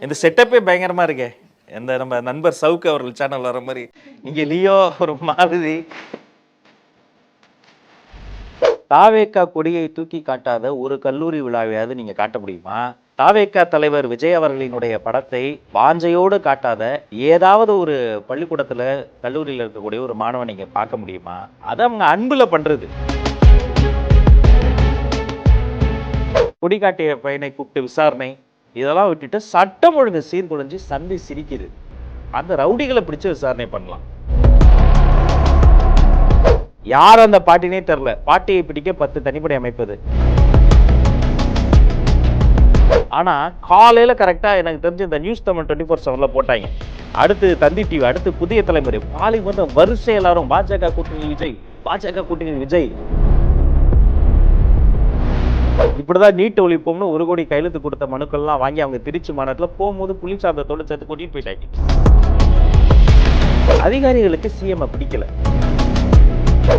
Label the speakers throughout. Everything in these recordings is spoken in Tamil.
Speaker 1: இந்த செட்டப்பே பயங்கரமா இருக்கே. இந்த நம்ம நண்பர் சவுக்கு அவர்கள் சேனல் வர மாதிரி. இங்க லியோ ஒரு மாருதி. தாவேக்கா கொடியை தூக்கி காட்டாத ஒரு கல்லூரி விழாவையாவது நீங்க காட்ட முடியுமா? தாவேக்கா தலைவர் விஜய் அவர்களினுடைய படத்தை வாஞ்சையோடு காட்டாத ஏதாவது ஒரு பள்ளிக்கூடத்துல கல்லூரியில் இருக்கக்கூடிய ஒரு மாணவன் நீங்க பார்க்க முடியுமா? அதை அவங்க அன்புல பண்றது. கொடி காட்டிய பையனை கூப்பிட்டு விசாரணை. இதெல்லாம் விட்டுட்டு சட்டம் ஒழுங்கு சீர்குலைஞ்சு சந்தி சிரிக்குது. அந்த ரவுடிகளை பிடிச்ச விசாரணை பண்ணலாம். யார் அந்த பாட்டினே தெரில. பாட்டியை பிடிக்க பத்து தனிப்படை அமைப்பது. ஆனால் காலையில் கரெக்டாக எனக்கு தெரிஞ்சு இந்த நியூஸ் தமிழ் டுவெண்ட்டி ஃபோர் செவனில் போட்டாங்க. அடுத்து தந்தி டிவி அடுத்து புதிய தலைமுறை. பாலிமன்ற வரிசை எல்லாரும். பாஜக கூட்டணி விஜய் பாஜக கூட்டணி விஜய். இப்படிதான் நீட் ஒழிப்போம்னு ஒரு கோடி கையெழுத்து கொடுத்த மனுக்கள்லாம் வாங்கி அவங்க திருச்சி மாநாட்டுல போகும்போது புலிஸ் சார்ந்தத்தோடு சேர்த்து கூட்டிட்டு போயிட்டாங்க. அதிகாரிகளுக்கு சிஎம் பிடிக்கல.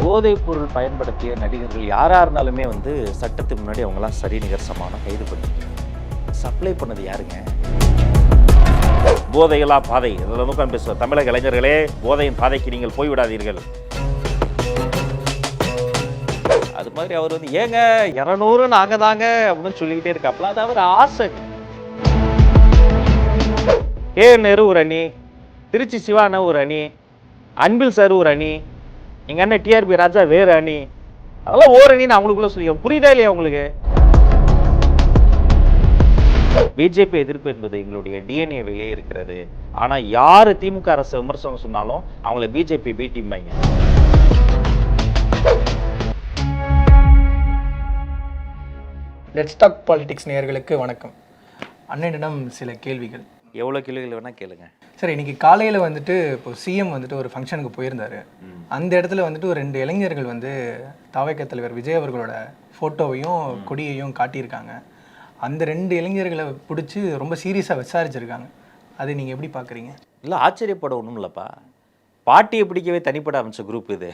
Speaker 1: போதைப் பொருள் பயன்படுத்திய நடிகர்கள் யாரா இருந்தாலுமே வந்து சட்டத்துக்கு முன்னாடி அவங்கலாம் சரி நிகர் சமானம் கைது பண்ணி சப்ளை பண்ணது யாருங்க? போதைகளா பாதை. இதில் நோக்கம் பேசுவோம். தமிழக இளைஞர்களே போதையின் பாதைக்கு நீங்கள் போய்விடாதீர்கள். அது மாதிரி அவர் வந்து ஏங்க இரநூறு நாங்க தாங்க அப்படின்னு சொல்லிக்கிட்டே இருக்காப்புல. அது அவர் ஆசை. ஏ நேரு ஒரு அணி திருச்சி சிவான ஒரு அணி அன்பில் சார் ஒரு அணி எங்க அண்ணன் டிஆர்பி ராஜா வேறு அணி. அதெல்லாம் ஓர் அணின்னு அவங்களுக்குள்ள சொல்லி புரியுதா இல்லையா உங்களுக்கு? பிஜேபி எதிர்ப்பு என்பது எங்களுடைய டிஎன்ஏவிலே இருக்கிறது. ஆனா யார் திமுக அரசு விமர்சனம் சொன்னாலும் அவங்கள பிஜேபி பீட்டிம்பாங்க
Speaker 2: லெட்ஸ் டாக் பாலிடிக்ஸ் நேயர்களுக்கு வணக்கம். அண்ணனிடம் சில கேள்விகள்.
Speaker 1: எவ்வளவு கேள்விகள் வேணா கேளுங்க.
Speaker 2: சார் இன்னைக்கு காலையில் வந்துட்டு இப்போ சிஎம் வந்துட்டு ஒரு ஃபங்க்ஷனுக்கு போயிருந்தாரு. அந்த இடத்துல வந்துட்டு ஒரு ரெண்டு இளைஞர்கள் வந்து தாவைக்க தலைவர் விஜய் அவர்களோட ஃபோட்டோவையும் கொடியையும் காட்டியிருக்காங்க. அந்த ரெண்டு இளைஞர்களை பிடிச்சி ரொம்ப சீரியஸாக விசாரிச்சிருக்காங்க. அதை நீங்கள் எப்படி பார்க்குறீங்க
Speaker 1: இல்லை ஆச்சரியப்பட ஒன்றும் இல்லைப்பா. பாட்டியை பிடிக்கவே தனிப்பட அமைச்ச குரூப் இது.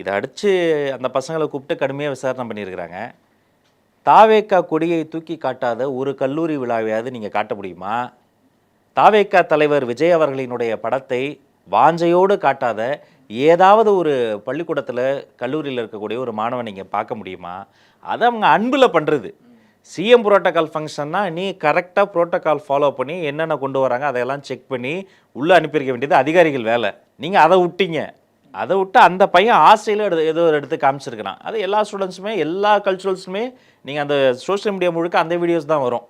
Speaker 1: இதை அடித்து அந்த பசங்களை கூப்பிட்டு கடுமையாக விசாரணை பண்ணியிருக்கிறாங்க. தாவேக்கா கொடியை தூக்கி காட்டாத ஒரு கல்லூரி விழாவையாவது நீங்கள் காட்ட முடியுமா? தாவேக்கா தலைவர் விஜய் அவர்களினுடைய படத்தை வாஞ்சையோடு காட்டாத ஏதாவது ஒரு பள்ளிக்கூடத்தில் கல்லூரியில் இருக்கக்கூடிய ஒரு மாணவன் நீங்கள் பார்க்க முடியுமா? அதை அவங்க அன்பில் பண்ணுறது சிஎம் புரோட்டோக்கால் ஃபங்க்ஷன்னா நீ கரெக்டாக புரோட்டோக்கால் ஃபாலோ பண்ணி என்னென்ன கொண்டு வராங்க அதையெல்லாம் செக் பண்ணி உள்ளே அனுப்பியிருக்க வேண்டியது அதிகாரிகள் வேலை. நீங்கள் அதை விட்டீங்க. அதை விட்டு அந்த பையன் ஆஸ்திரேலியா எடு ஏதோ ஒரு எடுத்து காமிச்சிருக்கிறான். அது எல்லா ஸ்டூடெண்ட்ஸுமே எல்லா கல்ச்சுரல்ஸுமே நீங்கள் அந்த சோஷியல் மீடியா முழுக்க அந்த வீடியோஸ் தான் வரும்.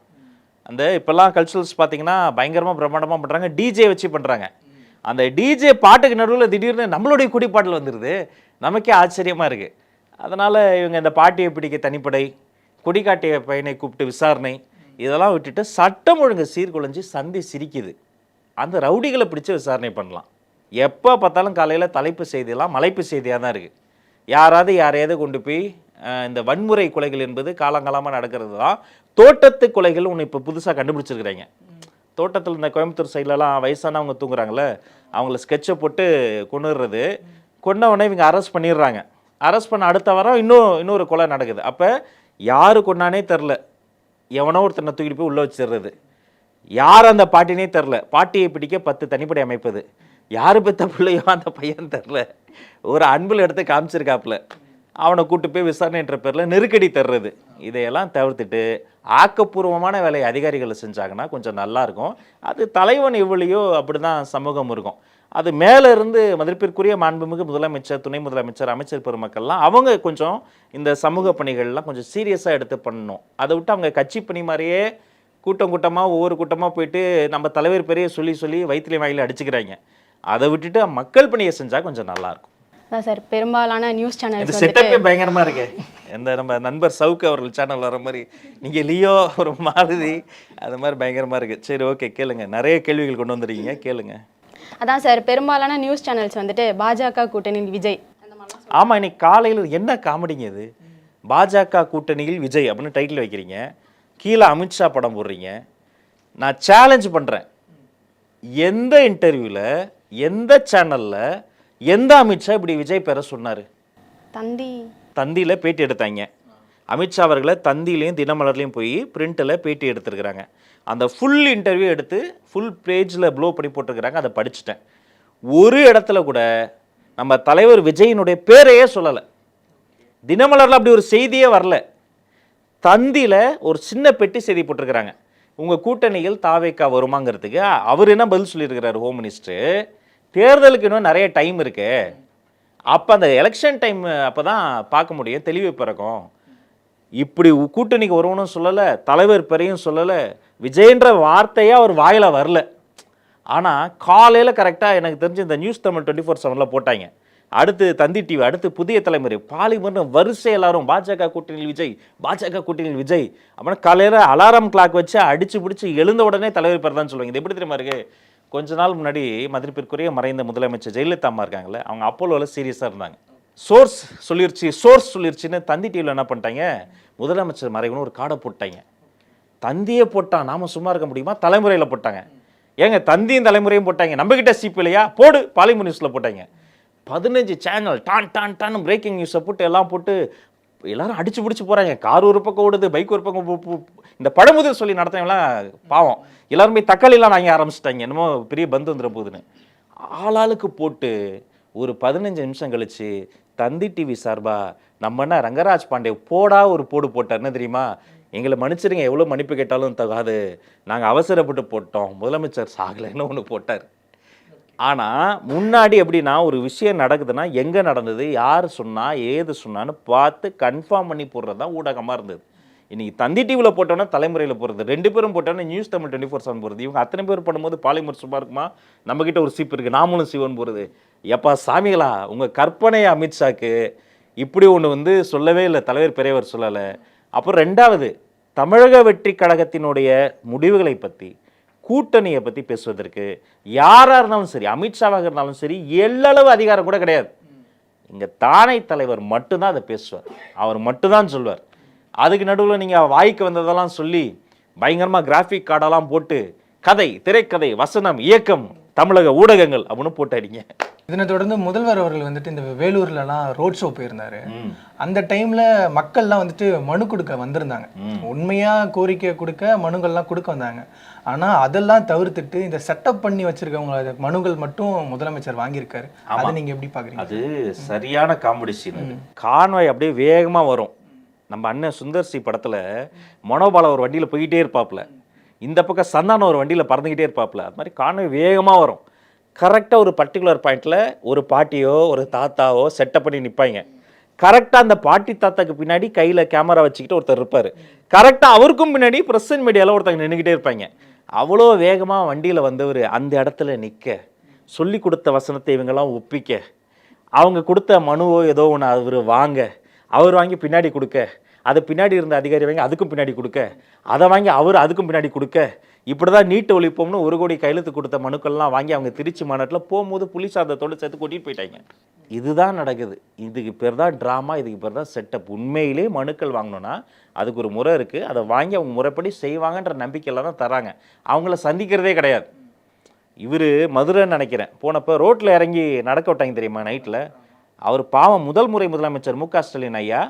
Speaker 1: அந்த இப்போல்லாம் கல்ச்சுரல்ஸ் பார்த்தீங்கன்னா பயங்கரமாக பிரம்மாண்டமாக பண்ணுறாங்க டிஜே வச்சு பண்ணுறாங்க அந்த டிஜே பாட்டுக்கு நடுவில் திடீர்னு நம்மளுடைய குடிப்பாட்டில் வந்துடுது நமக்கே ஆச்சரியமாக இருக்குது அதனால் இவங்க இந்த பாட்டியை பிடிக்க தனிப்படை கொடிக்காட்டிய பையனை கூப்பிட்டு விசாரணை இதெல்லாம் விட்டுட்டு சட்டம் ஒழுங்கு சீர்குலைஞ்சு சந்தி சிரிக்குது. அந்த ரவுடிகளை பிடிச்ச விசாரணை பண்ணலாம். எப்போ பார்த்தாலும் காலையில் தலைப்பு செய்தியெல்லாம் மலைப்பு செய்தியாக தான் இருக்குது யாராவது யாரையாவது கொண்டு போய் இந்த வன்முறை கொலைகள் என்பது காலங்காலமாக நடக்கிறது தான். தோட்டத்து கொலைகள் ஒன்று இப்போ புதுசாக கண்டுபிடிச்சிருக்கிறாங்க. தோட்டத்தில் இந்த கோயம்புத்தூர் சைட்லலாம் வயசானவங்க தூங்குறாங்கல்ல அவங்கள ஸ்கெட்சை போட்டு கொண்டுடுறது கொண்டவொடனே இவங்க அரெஸ்ட் பண்ணிடுறாங்க. அரெஸ்ட் பண்ண அடுத்த வாரம் இன்னும் இன்னொரு கொலை நடக்குது. அப்போ யார் கொண்டானே தெரில. எவனோ ஒருத்தனை தூக்கிட்டு போய் உள்ளே வச்சிடுறது. யார் அந்த பாட்டினே தெரில. பாட்டியை பிடிக்க பத்து தனிப்படை அமைப்பது. யார் பெத்த பிள்ளையோ அந்த பையன் தெரில. ஒரு அன்பில் எடுத்து காமிச்சிருக்காப்புல. அவனை கூட்டு போய் விசாரணைன்ற பேரில் நெருக்கடி தர்றது. இதையெல்லாம் தவிர்த்துட்டு ஆக்கப்பூர்வமான வேலையை அதிகாரிகள் செஞ்சாங்கன்னா கொஞ்சம் நல்லாயிருக்கும் அது தலைவன் இவ்வளியோ அப்படி தான் சமூகம் இருக்கும். அது மேலேருந்து மதிப்பிற்குரிய மாண்புமிகு முதலமைச்சர் துணை முதலமைச்சர் அமைச்சர் பெருமக்கள்லாம் அவங்க கொஞ்சம் இந்த சமூக பணிகள்லாம் கொஞ்சம் சீரியஸாக எடுத்து பண்ணணும். அதை விட்டு அவங்க கட்சி பணி மாதிரியே கூட்டம் கூட்டமாக ஒவ்வொரு கூட்டமாக போயிட்டு நம்ம தலைவர் பெரிய சொல்லி சொல்லி வயிற்றுல வாயில் அடிச்சுக்கிறாங்க. அதை விட்டுட்டு மக்கள் பணியை செஞ்சால் கொஞ்சம் நல்லாயிருக்கும்.
Speaker 3: அதான் சார் பெரும்பாலான நியூஸ் வந்துட்டு
Speaker 1: செட்டப்பே பயங்கரமா இருக்கு. இந்த நம்ம நண்பர் சவுக்கு அவர்கள் சேனல் வர மாதிரி நீங்க லியோ ஒரு மாருதி அது மாதிரி பயங்கரமா இருக்கு. சரி ஓகே கேளுங்க. நிறைய கேள்விகள் கொண்டு வந்துருக்கீங்க கேளுங்க.
Speaker 3: அதான் சார் பெரும்பாலான நியூஸ் சேனல்ஸ் வந்துட்டு பாஜக கூட்டணியில் விஜய்.
Speaker 1: ஆமா இன்னைக்கு காலையில் என்ன காமெடிங்க இது? பாஜக கூட்டணியில் விஜய் அப்படின்னு டைட்டில் வைக்கிறீங்க. கீழே அமித்ஷா படம் போடுறீங்க. நான் சேலஞ்ச் பண்றேன். எந்த இன்டர்வியூல எந்த சேனல்ல எந்த அமித்ஷா இப்படி விஜய் பேரை சொன்னாரு?
Speaker 3: தந்தி.
Speaker 1: தந்தியில் பேட்டி எடுத்தாங்க. அமித்ஷா அவர்களை தந்திலையும் தினமலர்லையும் போய் பிரிண்ட்டில் பேட்டி எடுத்திருக்கிறாங்க. அந்த ஃபுல் இன்டர்வியூ எடுத்து ஃபுல் பேஜில் ப்ளோ பண்ணி போட்டிருக்கிறாங்க. அதை படிச்சுட்டேன். ஒரு இடத்துல கூட நம்ம தலைவர் விஜயினுடைய பேரையே சொல்லலை. தினமலரில் அப்படி ஒரு செய்தியே வரல. தந்தியில் ஒரு சின்ன பெட்டி செய்தி போட்டிருக்கிறாங்க. உங்கள் கூட்டணியில் தாவேக்கா வருமாங்கிறதுக்கு அவர் என்ன பதில் சொல்லியிருக்கிறார் ஹோம் மினிஸ்டர் தேர்தலுக்கு இன்னும் நிறைய டைம் இருக்கு. அப்போ அந்த எலெக்ஷன் டைம் அப்போ தான் பார்க்க முடியும் தெளிவு பிறக்கும். இப்படி கூட்டணிக்கு வருவனும் சொல்லலை தலைவர் பெறையும் சொல்லலை விஜயன்ற வார்த்தையே அவர் வாயில் வரல. ஆனால் காலையில் கரெக்டாக எனக்கு தெரிஞ்சு இந்த நியூஸ் தமிழ் டுவெண்ட்டி ஃபோர் செவனில் போட்டாங்க. அடுத்து தந்தி டிவி அடுத்து புதிய தலைமுறை பாலிமர்னு வரிசை எல்லாரும் பாஜக கூட்டணியில் விஜய் பாஜக கூட்டணியில் விஜய் அப்புறம் காலையில் அலாரம் கிளாக் வச்சு அடிச்சு பிடிச்சி எழுந்த உடனே தலைவர் பேர் தான் சொல்லுவாங்க. இது எப்படி தெரியுமா இருக்கு? கொஞ்ச நாள் முன்னாடி மதிப்பிற்குரிய மறைந்த முதலமைச்சர் ஜெயலலிதா அம்மா இருக்காங்களே அவங்க அப்போலோவில் சீரியஸாக இருந்தாங்க. சோர்ஸ் சொல்லிருச்சு சோர்ஸ் சொல்லிருச்சுன்னு தந்தி டிவியில் என்ன பண்ணிட்டாங்க? முதலமைச்சர் மறைவுன்னு ஒரு காடை போட்டாங்க. தந்தியே போட்டான் நாம சும்மா இருக்க முடியுமா? தலைமுறையில் போட்டாங்க. ஏங்க தந்தியும் தலைமுறையும் போட்டாங்க. நம்மகிட்ட சீப்பு இல்லையா? போடு பாலிமர் நியூஸில் போட்டாங்க. பதினஞ்சு சேனல் டான் டான் டான் பிரேக்கிங் நியூஸை போட்டு எல்லாம் போட்டு எல்லாரும் அடிச்சு பிடிச்சி போகிறாங்க கார் ஒரு பக்கம் ஓடுது பைக் ஒரு பக்கம் போ- இந்த பழமுதிர் சொல்லி நடத்தினவங்களாம் பாவம். எல்லாருமே தக்காளிலாம் வாங்கி ஆரம்பிச்சிட்டாங்க. என்னமோ பெரிய பந்து வந்துட போகுதுன்னு. ஆளாளுக்கு போட்டு ஒரு பதினஞ்சு நிமிஷம் கழிச்சு தந்தி டிவி சார்பாக நம்ம என்ன ரங்கராஜ் பாண்டே போடா ஒரு போடு போட்டார். என்ன தெரியுமா? எங்களை மன்னிச்சிருங்க எவ்வளோ மன்னிப்பு கேட்டாலும் தகாது. நாங்கள் அவசரப்பட்டு போட்டோம். முதலமைச்சர் சாகலைன்னு ஒன்று போட்டார். ஆனால் முன்னாடி எப்படின்னா ஒரு விஷயம் நடக்குதுன்னா எங்கே நடந்தது யார் சொன்னா ஏது சொன்னான்னு பார்த்து கன்ஃபார்ம் பண்ணி போடுறது தான் ஊடகமாக இருந்தது. இன்றைக்கி தந்தி டிவியில் போட்டோன்னா தலைமுறையில் போகிறது ரெண்டு பேரும் போட்டோன்னா news Tamil twenty four seven போகிறது இவங்க அத்தனை பேர் பண்ணும்போது பாலிமர் சும்மா இருக்குமா? நம்மக்கிட்ட ஒரு சீப் இருக்குது நாமளும் சிவன் போகிறது எப்பா சாமிகளா உங்கள் கற்பனை அமித்ஷாக்கு இப்படி ஒன்று வந்து சொல்லவே இல்லை. தலைவர் பெரியவர் சொல்லலை. அப்புறம் ரெண்டாவது தமிழக வெற்றி கழகத்தினுடைய முடிவுகளை பற்றி கூட்டணியை பற்றி பேசுவதற்கு யாராக இருந்தாலும் சரி அமித்ஷாவாக இருந்தாலும் சரி எல்லளவு அதிகாரம் கூட கிடையாது. இங்கே தானை தலைவர் மட்டும்தான் அதை பேசுவார். அவர் மட்டும்தான் சொல்வார். அதுக்கு நடுவில் நீங்கள் வாய்க்கு வந்ததெல்லாம் சொல்லி பயங்கரமாக கிராஃபிக் கார்டெல்லாம் போட்டு கதை திரைக்கதை வசனம் இயக்கம் தமிழக ஊடகங்கள் அப்படின்னு போட்டு அடிங்க
Speaker 2: இதனை தொடர்ந்து முதல்வர் அவர்கள் வந்துட்டு இந்த வேலூர்லலாம் ரோட் ஷோ போயிருந்தாரு. அந்த டைம்ல மக்கள்லாம் வந்துட்டு மனு கொடுக்க வந்திருந்தாங்க. உண்மையா கோரிக்கை கொடுக்க மனுங்கள்லாம் கொடுக்க வந்தாங்க. ஆனா அதெல்லாம் தவிர்த்துட்டு இந்த செட்டப் பண்ணி வச்சிருக்கவங்க மனுகள் மட்டும் முதலமைச்சர் வாங்கியிருக்காரு. அதை நீங்க எப்படி பாக்குறீங்க?
Speaker 1: அது சரியான காமெடி சீன் கான்வாய் அப்படியே வேகமா வரும். நம்ம அண்ணன் சுந்தர் சி படத்துல மனோபால ஒரு வண்டியில போயிட்டே இருப்பாப்ல. இந்த பக்கம் சந்தானம் ஒரு வண்டியில் பறந்துக்கிட்டே இருப்பாப்ல அது மாதிரி கான்வாய் வேகமாக வரும். கரெக்டாக ஒரு பர்டிகுலர் பாயிண்ட்டில் ஒரு பாட்டியோ ஒரு தாத்தாவோ செட்டப் பண்ணி நிற்பாங்க கரெக்டாக அந்த பாட்டி தாத்தாக்கு பின்னாடி கையில் கேமரா வச்சுக்கிட்டு ஒருத்தர் இருப்பார். கரெக்டாக அவருக்கும் பின்னாடி ப்ரெஸ் அண்ட் மீடியாவில் ஒருத்தங்க நின்றுக்கிட்டே இருப்பாங்க. அவ்வளோ வேகமாக வண்டியில் வந்தவர் அந்த இடத்துல நிற்க சொல்லி கொடுத்த வசனத்தை இவங்கெல்லாம் ஒப்பிக்க. அவங்க கொடுத்த மனுவோ ஏதோ ஒன்று அவர் வாங்க. அவர் வாங்கி பின்னாடி கொடுக்க. அது பின்னாடி இருந்த அதிகாரி வாங்கி அதுக்கும் பின்னாடி கொடுக்க. அதை வாங்கி அவர் அதுக்கும் பின்னாடி கொடுக்க. இப்படி தான் நீட்டு ஒழிப்போம்னு ஒரு கோடி கையெழுத்து கொடுத்த மனுக்கள்லாம் வாங்கி அவங்க திருச்சி மாநாட்டில் போகும்போது புலி சாதத்தோடு சேர்த்து கூட்டிகிட்டு போயிட்டாங்க. இதுதான் நடக்குது. இதுக்கு பேர் தான் ட்ராமா இதுக்கு பேர் தான் செட்டப். உண்மையிலே மனுக்கள் வாங்கணும்னா அதுக்கு ஒரு முறை இருக்குது அதை வாங்கி அவங்க முறைப்படி செய்வாங்கன்ற நம்பிக்கையில் தான் தராங்க. அவங்கள சந்திக்கிறதே கிடையாது. இவர் மதுரைன்னு நினைக்கிறேன். போனப்போ ரோட்டில் இறங்கி நடக்க விட்டாங்க தெரியுமா நைட்டில் அவர் பாவம் முதல் முறை முதலமைச்சர் மு க ஸ்டாலின் ஐயா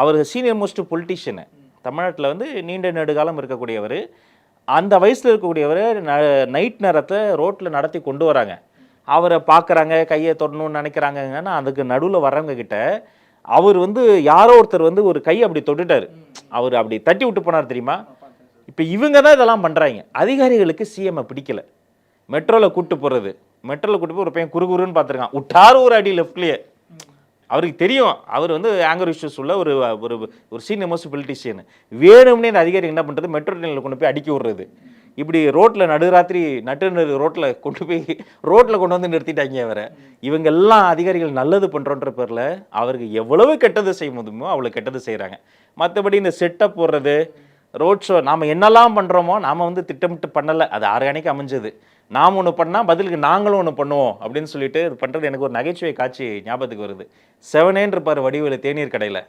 Speaker 1: அவர் சீனியர் மோஸ்ட் பொலிட்டிஷியனு தமிழ்நாட்டில் வந்து நீண்ட நெடுகாலம் இருக்கக்கூடியவர். அந்த வயசில் இருக்கக்கூடியவர் நைட் நேரத்தை ரோட்டில் நடத்தி கொண்டு வராங்க. அவரை பார்க்குறாங்க கையை தொடணும்னு நினைக்கிறாங்கன்னா அதுக்கு நடுவில் வர்றவங்க கிட்ட அவர் வந்து யாரோ ஒருத்தர் வந்து ஒரு கை அப்படி தொட்டுட்டார். அவர் அப்படி தட்டி விட்டு போனார் தெரியுமா? இப்போ இவங்க தான் இதெல்லாம் பண்ணுறாங்க அதிகாரிகளுக்கு சிஎம்ஐ பிடிக்கல. மெட்ரோவில் கூப்பிட்டு போகிறது மெட்ரோவில் கூட்டு போய் ஒரு பையன் குறுகுறுன்னு பார்த்துருக்கான். உட்டார் ஒரு அடி லெஃப்ட்லேயே அவருக்கு தெரியும். அவர் வந்து ஆங்கர் இஷ்யூஸ் உள்ள ஒரு ஒரு ஒரு சீனியர் மோஸ்ட் பொலிட்டிஷியன் வேணும்னே இந்த அதிகாரி என்ன பண்ணுறது மெட்ரோ ட்ரெயினில் கொண்டு போய் அடிக்க விடுறது. இப்படி ரோட்டில் நடுராத்திரி நட்டு நடு ரோட்டில் கொண்டு போய் ரோட்டில் கொண்டு வந்து நிறுத்திட்டாங்க அவரை இவங்க எல்லாம் அதிகாரிகள் நல்லது பண்ணுறோன்ற பேரில் அவருக்கு எவ்வளவு கெட்டது செய்ய முடியுமோ அவ்வளோ கெட்டது செய்கிறாங்க மற்றபடி இந்த செட்டப் போடுறது ரோட் ஷோ நாம் என்னெல்லாம் பண்ணுறோமோ நாம் வந்து திட்டமிட்டு பண்ணலை. அது ஆர்கானிக் அமைஞ்சது. நாம் ஒன்று பண்ணால் பதிலுக்கு நாங்களும் ஒன்று பண்ணுவோம் அப்படின்னு சொல்லிட்டு இது பண்ணுறது எனக்கு ஒரு நகைச்சுவை காட்சி ஞாபகத்துக்கு வருது. செவனேன்னு இருப்பார் வடிவில் தேநீர் கடையில்.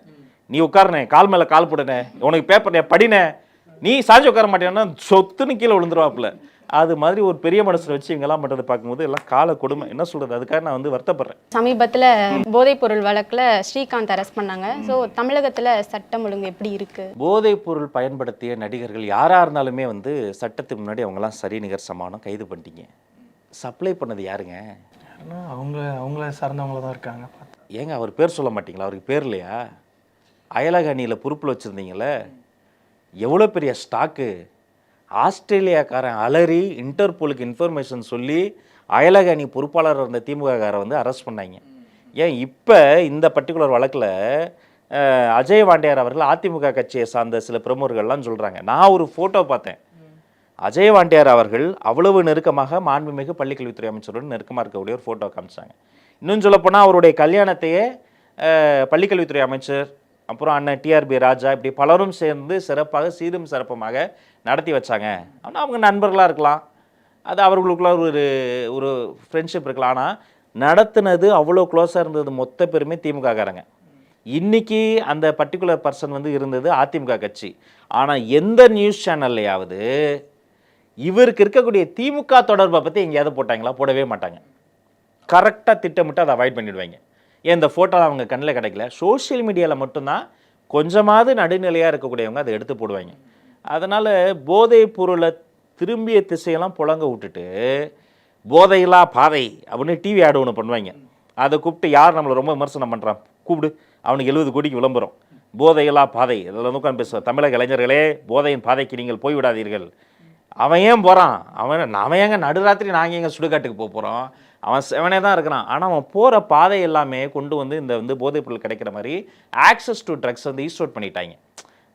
Speaker 1: நீ உட்காருனே கால் மேலே கால் போடுனே உனக்கு பேப்பர் படினே நீ சாஞ்சி உட்கார மாட்டேன்னா சொத்துன்னு கீழே விழுந்துருவாப்புல. அது மாதிரி ஒரு பெரிய மனசில் வச்சு இவங்கெல்லாம் பண்ணுறதை பார்க்கும்போது எல்லாம் கால கொடுமை. என்ன சொல்கிறது அதுக்காக நான் வந்து வருத்தப்படுறேன்.
Speaker 3: சமீபத்துல போதைப் பொருள் வழக்குல ஸ்ரீகாந்த் அரெஸ்ட் பண்ணாங்க. ஸோ தமிழகத்துல சட்டம் ஒழுங்கு எப்படி இருக்கு?
Speaker 1: போதைப் பொருள் பயன்படுத்திய நடிகர்கள் யாராக இருந்தாலுமே வந்து சட்டத்துக்கு முன்னாடி அவங்கெல்லாம் சரி நிகர் சமானம் கைது பண்ணிட்டீங்க. சப்ளை பண்ணது யாருங்க?
Speaker 2: ஏன்னா அவங்க அவங்கள சார்ந்தவங்கள தான் இருக்காங்க. பார்த்தா
Speaker 1: ஏங்க அவர் பேர் சொல்ல மாட்டீங்களா? அவருக்கு பேர் இல்லையா? அயலக அணியில் பொறுப்பில் வச்சுருந்தீங்களே எவ்வளோ பெரிய ஸ்டாக்கு ஆஸ்திரேலியாக்காரன் அலறி இன்டர்போலுக்கு இன்ஃபர்மேஷன் சொல்லி அயலக அணி பொறுப்பாளர் இருந்த திமுககாரை வந்து அரெஸ்ட் பண்ணாங்க. ஏன் இப்போ இந்த பர்டிகுலர் வழக்கில் அஜய் வாண்டியார் அவர்கள் அதிமுக கட்சியை சார்ந்த சில பிரமுகர்கள்லாம் சொல்கிறாங்க நான் ஒரு ஃபோட்டோ பார்த்தேன். அஜய் வாண்டியார் அவர்கள் அவ்வளவு நெருக்கமாக மாண்புமிகு பள்ளிக்கல்வித்துறை அமைச்சருடன் நெருக்கமாக இருக்கக்கூடிய ஒரு ஃபோட்டோ காமிச்சாங்க. இன்னும் சொல்லப்போனால் அவருடைய கல்யாணத்தையே பள்ளிக்கல்வித்துறை அமைச்சர் அப்புறம் அண்ணன் டிஆர்பி ராஜா இப்படி பலரும் சேர்ந்து சிறப்பாக சீரும் சிறப்புமாக நடத்தி வச்சாங்க. ஆனால் அவங்க நண்பர்களாக இருக்கலாம். அது அவர்களுக்குள்ள ஒரு ஒரு ஃப்ரெண்ட்ஷிப் இருக்கலாம். ஆனால் நடத்துனது அவ்வளோ க்ளோஸாக இருந்தது மொத்த பேருமே திமுககாரங்க. இன்றைக்கி அந்த பர்டிகுலர் பர்சன் வந்து இருந்தது அதிமுக கட்சி. ஆனால் எந்த நியூஸ் சேனல்லையாவது இவருக்கு இருக்கக்கூடிய திமுக தொடர்பை பற்றி எங்கேயாவது போட்டாங்களா? போடவே மாட்டாங்க. கரெக்டாக திட்டமிட்டு அதை அவாய்ட் பண்ணிவிடுவாங்க ஏன் இந்த ஃபோட்டோ அவங்க கண்ணில் கிடைக்கல? சோஷியல் மீடியாவில் மட்டும்தான் கொஞ்சமாவது நடுநிலையாக இருக்கக்கூடியவங்க அதை எடுத்து போடுவாங்க. அதனால் போதைப் பொருளை திரும்பிய திசையெல்லாம் புழங்க விட்டுட்டு போதையில்லா பாதை அப்படின்னு டிவி ஆடு ஒன்று பண்ணுவாங்க. அதை கூப்பிட்டு யார் நம்மளை ரொம்ப விமர்சனம் பண்ணுறான் கூப்பிடு. அவனுக்கு எழுபது கோடிக்கு விளம்பரம். போதையில்லா பாதை. இதில் வந்து உட்காந்து பேசுவோம் தமிழக இளைஞர்களே போதையின் பாதைக்கு நீங்கள் போய்விடாதீர்கள் அவன் ஏன் போகிறான் அவன் அவன் ஏங்க நடுராத்திரி நாங்கள் எங்கள் சுடுகாட்டுக்கு போக போகிறோம் அவன் செவனே தான் இருக்கிறான். ஆனால் அவன் போகிற பாதை எல்லாமே கொண்டு வந்து இந்த வந்து போதைப் பொருள் கிடைக்கிற மாதிரி ஆக்சஸ் டு ட்ரக்ஸ் வந்து ஈஸ்டோட் பண்ணிட்டாங்க.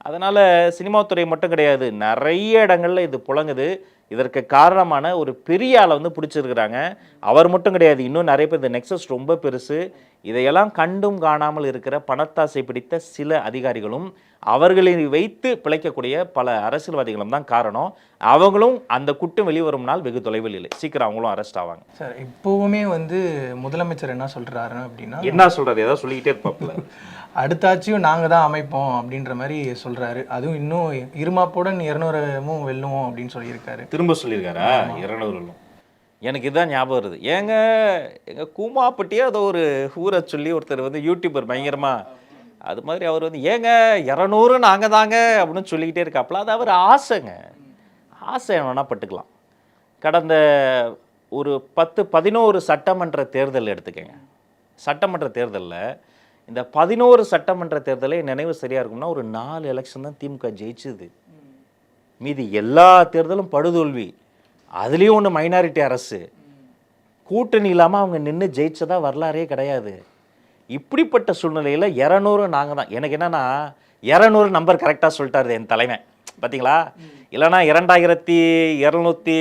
Speaker 1: அதனால் சினிமாத்துறை மட்டும் கிடையாது. நிறைய இடங்கள்ல இது புழங்குது. இதற்கு காரணமான ஒரு பெரிய ஆளை வந்து பிடிச்சிருக்கிறாங்க. அவர் மட்டும் கிடையாது இன்னும் நிறைய பேர் இந்த நெக்ஸஸ் ரொம்ப பெருசு. இதையெல்லாம் கண்டும் காணாமல் இருக்கிற பணத்தாசை பிடித்த சில அதிகாரிகளும் அவர்களை வைத்து பிழைக்கக்கூடிய பல அரசியல்வாதிகளும் தான் காரணம். அவங்களும் அந்த குற்றம் வெளிவரும் நாள் வெகு தொலைவில் இல்லை. சீக்கிரம் அவங்களும் அரெஸ்ட் ஆவாங்க.
Speaker 2: சார் இப்போவுமே வந்து முதலமைச்சர் என்ன சொல்றாரு அப்படின்னா
Speaker 1: என்ன சொல்றது ஏதாவது சொல்லிக்கிட்டே இருப்பாப்புல.
Speaker 2: அடுத்த ஆட்சியும் நாங்கள் தான் அமைப்போம் அப்படின்ற மாதிரி சொல்றாரு. அதுவும் இன்னும் இருமாப்புடன் இரநூறுமும் வெல்லுவோம் அப்படின்னு சொல்லியிருக்காரு.
Speaker 1: திரும்ப சொல்லியிருக்காரா? இரநூறுலும் எனக்கு இதான் ஞாபகம் வருது. ஏங்க எங்க கூமாப்பட்டியே அதை ஒரு ஊரை சொல்லி ஒருத்தர் வந்து யூடியூபர் பயங்கரமா. அது மாதிரி அவர் வந்து ஏங்க இரநூறு நாங்கள் தாங்க அப்படின்னு சொல்லிக்கிட்டே இருக்காப்புல. அது அவர் ஆசைங்க. ஆசை வேணா பட்டுக்கலாம். கடந்த ஒரு பத்து பதினோரு சட்டமன்ற தேர்தல் எடுத்துக்கங்க. சட்டமன்ற தேர்தலில் இந்த பதினோரு சட்டமன்ற தேர்தலே நினைவு சரியா இருக்கும்னா ஒரு நாலு எலெக்ஷன் தான் திமுக ஜெயிச்சுது. மீதி எல்லா தேர்தலும் படுதோல்வி. அதுலேயும் ஒன்று மைனாரிட்டி அரசு. கூட்டணி இல்லாமல் அவங்க நின்று ஜெயிச்சதா வரலாறே கிடையாது. இப்படிப்பட்ட சூழ்நிலையில் இரநூறு நாங்கள் தான். எனக்கு என்னன்னா இரநூறு நம்பர் கரெக்டாக சொல்லிட்டாரு என் தலைமை பார்த்தீங்களா இல்லைன்னா இரண்டாயிரத்தி இரநூத்தி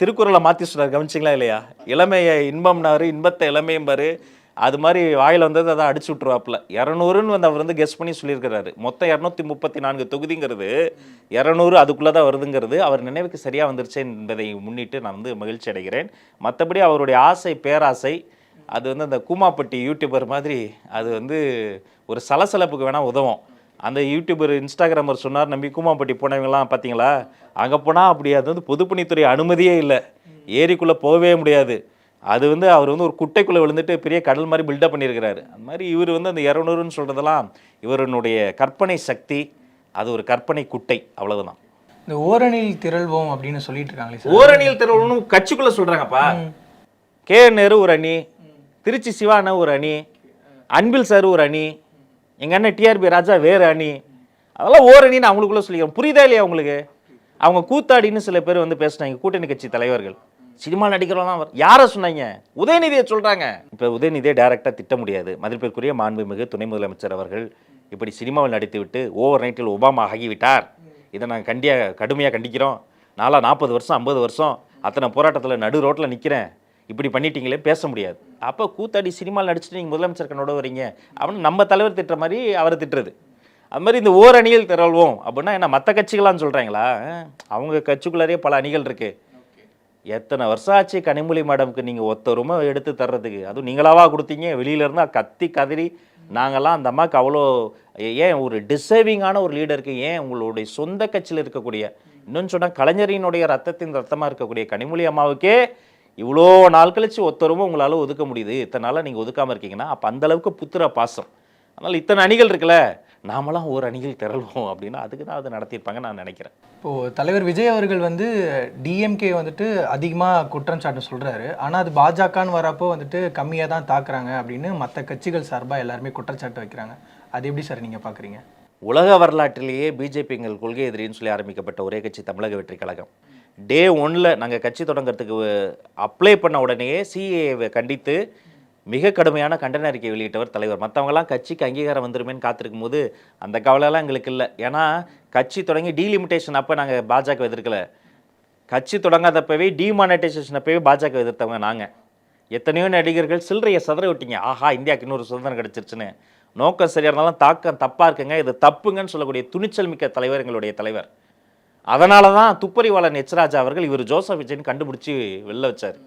Speaker 1: திருக்குறளை மாற்றி சொன்னார் கவனிச்சிங்களா இல்லையா? இளமையை இன்பம்னாரு இன்பத்தை இளமையும்பாரு அது மாதிரி வாயில் வந்தது அதை அடிச்சு விட்ருவாப்புல இரநூறுன்னு வந்து அவர் வந்து கெஸ் பண்ணி சொல்லியிருக்கிறாரு. மொத்தம் இரநூத்தி முப்பத்தி நான்கு தொகுதிங்கிறது இரநூறு அதுக்குள்ளே தான் வருதுங்கிறது அவர் நினைவுக்கு சரியாக வந்துருச்சு என்பதை முன்னிட்டு நான் வந்து மகிழ்ச்சி அடைகிறேன். மற்றபடி அவருடைய ஆசை பேராசை அது வந்து அந்த கூமாப்பட்டி யூடியூபர் மாதிரி அது வந்து ஒரு சலசலப்புக்கு வேணால் உதவும். அந்த யூடியூபர் இன்ஸ்டாகிராமர் சொன்னார் நம்பி கூமாப்பட்டி போனவங்களாம் பார்த்தீங்களா அங்கே போனால் அப்படி அது வந்து பொதுப்பணித்துறை அனுமதியே இல்லை. ஏரிக்குள்ளே போகவே முடியாது. அது வந்து அவர் வந்து ஒரு குட்டைக்குள்ளே விழுந்துட்டு பெரிய கடல் மாதிரி பில்டப் பண்ணியிருக்கிறாரு. அந்த மாதிரி இவர் வந்து அந்த இரநூறுன்னு சொல்கிறதெல்லாம் இவருடைய கற்பனை சக்தி அது ஒரு கற்பனை குட்டை அவ்வளவுதான்.
Speaker 2: இந்த ஓரணியில் திரள்வோம் அப்படின்னு சொல்லிட்டு இருக்காங்களே
Speaker 1: ஓரணியில் திருவள்ளுவனு கட்சிக்குள்ளே சொல்கிறாங்கப்பா கே நேரு ஒரு அணி திருச்சி சிவான ஒரு அணி அன்பில் சார் ஒரு அணி எங்கள் அண்ணன் டிஆர்பி ராஜா வேறு அணி அதெல்லாம் ஓரணின்னு அவங்களுக்குள்ள சொல்லிக்கிறோம் புரியுதா இல்லையா உங்களுக்கு? அவங்க கூத்தாடின்னு சில பேர் வந்து பேசுனாங்க கூட்டணி கட்சி தலைவர்கள். சினிமா நடிக்கிறவெல்லாம் அவர் யாரை சொன்னாங்க? உதயநிதியை சொல்கிறாங்க இப்போ உதயநிதியை டைரெக்டாக திட்ட முடியாது. மதிப்பிற்குரிய மாண்புமிகு துணை முதலமைச்சர் அவர்கள் இப்படி சினிமாவில் நடித்துவிட்டு ஓவர் நைட்டில் ஒபாமா ஆகிவிட்டார். இதை நாங்கள் கண்டியாக கடுமையாக கண்டிக்கிறோம். நாளாக நாற்பது வருஷம் ஐம்பது வருஷம் அத்தனை போராட்டத்தில் நடு ரோட்டில் நிற்கிறேன் இப்படி பண்ணிட்டீங்களே பேச முடியாது. அப்போ கூத்தாடி சினிமாவில் நடிச்சுட்டு நீங்கள் முதலமைச்சர் கண்ணோட வரீங்க அப்படின்னு நம்ம தலைவர் திட்டுற மாதிரி அவரை திட்டுறது. அது மாதிரி இந்த ஓர் அணியில் திரள்வோம். அப்படின்னா என்ன மற்ற கட்சிகளான்னு சொல்கிறாங்களா அவங்க கட்சிக்குள்ளாரே பல அணிகள் இருக்குது எத்தனை வருஷம் ஆச்சு கனிமொழி மேடம்க்கு நீங்கள் ஒத்த ரூமை எடுத்து தர்றதுக்கு? அதுவும் நீங்களாவா கொடுத்தீங்க? வெளியிலேருந்து கத்தி கதறி நாங்கள்லாம் அந்த அம்மாவுக்கு அவ்வளோ ஏன் ஒரு டிசர்விங்கான ஒரு லீடருக்கு ஏன் உங்களுடைய சொந்த கட்சியில் இருக்கக்கூடிய இன்னொன்று சொன்னால் கலைஞரினுடைய ரத்தத்தின் ரத்தமாக இருக்கக்கூடிய கனிமொழி அம்மாவுக்கே இவ்வளோ நாள் கழிச்சு ஒத்தரவும் உங்களால் ஒதுக்க முடியுது. இத்தனை நாளாக நீங்கள் ஒதுக்காமல் இருக்கீங்கன்னா அப்போ அந்தளவுக்கு புத்திர பாசம். அதனால் இத்தனை அணிகள் இருக்குல்ல நாமெல்லாம் ஒரு அணிகள் திரளுவோம் அப்படின்னா அதுக்கு தான் அதை நடத்தியிருப்பாங்க நான் நினைக்கிறேன்.
Speaker 2: இப்போது தலைவர் விஜய் அவர்கள் வந்து டிஎம்கே வந்துட்டு அதிகமாக குற்றம் சாட்டு சொல்கிறாரு ஆனால் அது பாஜகன்னு வரப்போ வந்துட்டு கம்மியாக தான் தாக்குறாங்க அப்படின்னு மற்ற கட்சிகள் சார்பாக எல்லாருமே குற்றச்சாட்டு வைக்கிறாங்க. அது எப்படி சார் நீங்கள் பார்க்குறீங்க
Speaker 1: உலக வரலாற்றிலேயே பிஜேபி எங்கள் கொள்கை எதிரின்னு சொல்லி ஆரம்பிக்கப்பட்ட ஒரே கட்சி தமிழக வெற்றி கழகம். டே ஒன்னில் நாங்கள் கட்சி தொடங்குறதுக்கு அப்ளை பண்ண உடனேயே சிஏவை கண்டித்து மிக கடுமையான கண்டன அறிக்கை வெளியிட்டவர் தலைவர். மற்றவங்கலாம் கட்சிக்கு அங்கீகாரம் வந்துருமேன்னு காத்திருக்கும் போது அந்த கவலைலாம் எங்களுக்கு இல்லை. ஏன்னா கட்சி தொடங்கி டீலிமிட்டேஷன் அப்போ நாங்கள் பாஜக எதிர்க்கல. கட்சி தொடங்காதப்பவே டிமானடைசேஷன் அப்பவே பாஜக எதிர்த்தவங்க நாங்கள் எத்தனையோ நடிகர்கள் சில்லறையை சதற விட்டீங்க. ஆஹா இந்தியாவுக்கு இன்னொரு சுதந்திரம் கிடச்சிருச்சுன்னு. நோக்கம் சரியாக இருந்தாலும் தாக்கம் தப்பாக இருக்குங்க. இது தப்புங்கன்னு சொல்லக்கூடிய துணிச்சல் மிக்க தலைவர் எங்களுடைய தலைவர். அதனால தான் துப்பறிவாளன் எச்ராஜா அவர்கள் இவர் ஜோசப் விஜயன் கண்டுபிடிச்சி வெளில வச்சார்.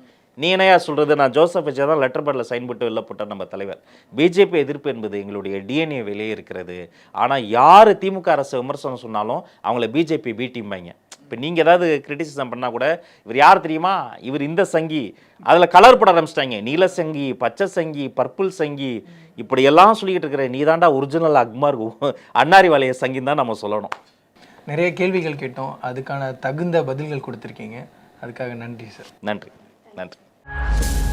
Speaker 1: நீ என்னையா சொல்றது? நான் ஜோசப் விஜய் தான் லெட்டர் பேரில் சைன் போட்டு வெளில போட்டார் நம்ம தலைவர். பிஜேபி எதிர்ப்பு என்பது எங்களுடைய டிஎன்ஏ வெளியே இருக்கிறது. ஆனால் யார் திமுக அரசு விமர்சனம் சொன்னாலும் அவங்கள பிஜேபி பி டீம்பாங்க இப்போ நீங்கள் ஏதாவது கிரிட்டிசிசம் பண்ணால் கூட இவர் யார் தெரியுமா? இவர் இந்த சங்கி. அதில் கலர் போட ஆரம்பிச்சிட்டாங்க. நீல சங்கி பச்சை சங்கி பர்பிள் சங்கி. இப்படியெல்லாம் சொல்லிக்கிட்டு இருக்கிற நீ தாண்டா ஒரிஜினல் அக்மார் அன்னாரி வலைய சங்கின்னு தான் நம்ம சொல்லணும்.
Speaker 2: நிறைய கேள்விகள் கேட்டோம். அதுக்கான தகுந்த பதில்கள் கொடுத்துருக்கீங்க. அதுக்காக நன்றி சார்.
Speaker 1: நன்றி. நன்றி. Bye.